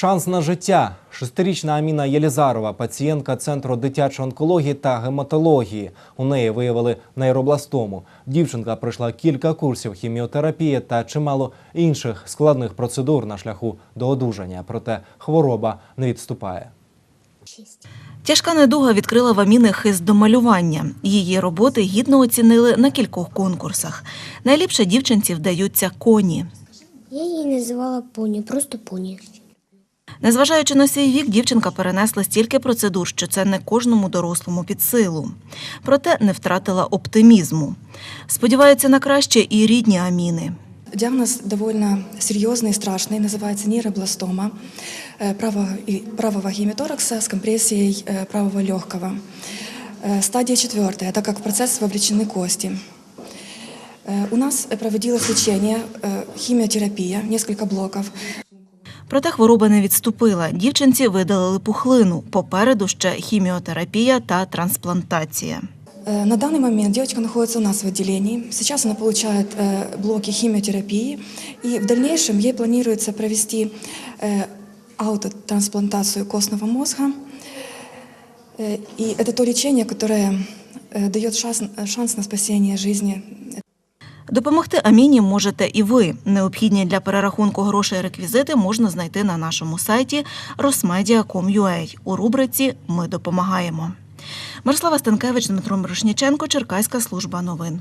Шанс на життя. Шестирічна Аміна Єлізарова, пацієнтка центру дитячої онкології та гематології. У неї виявили нейробластому. Дівчинка пройшла кілька курсів хіміотерапії та чимало інших складних процедур на шляху до одужання. Проте хвороба не відступає. Тяжка недуга відкрила в Аміни хист до малювання. Її роботи гідно оцінили на кількох конкурсах. Найліпше дівчинці вдаються коні. Я її називала поні, просто поні. Незважаючи на свій вік, дівчинка перенесла стільки процедур, що це не кожному дорослому під силу. Проте не втратила оптимізму. Сподіваються на краще і рідні Аміни. Диагноз довольно серьезный и страшный, называется нейробластома э, правого, и- правого гемиторакса с компрессией э, правого легкого. Э, Стадия четвертая, так как в процесс вовлечены кости. Э, У нас проводилось лечение, э, химиотерапия, несколько блоков. Проте хвороба не відступила. Дівчинці видалили пухлину. Попереду ще хіміотерапія та трансплантація. Э, На данный момент девочка находится у нас в отделении. Сейчас она получает э, блоки химиотерапии, и в дальнейшем ей планируется провести э, аутотрансплантацию костного мозга. Э, И это то лечение, которое э, дает шанс, шанс на спасение жизни Допомогти Аміні можете і ви. Необхідні для перерахунку грошей реквізити можна знайти на нашому сайті rosmedia.com.ua у рубриці Ми допомагаємо. Мирослава Станкевич, Дмитро Мирошніченко, Черкаська служба новин.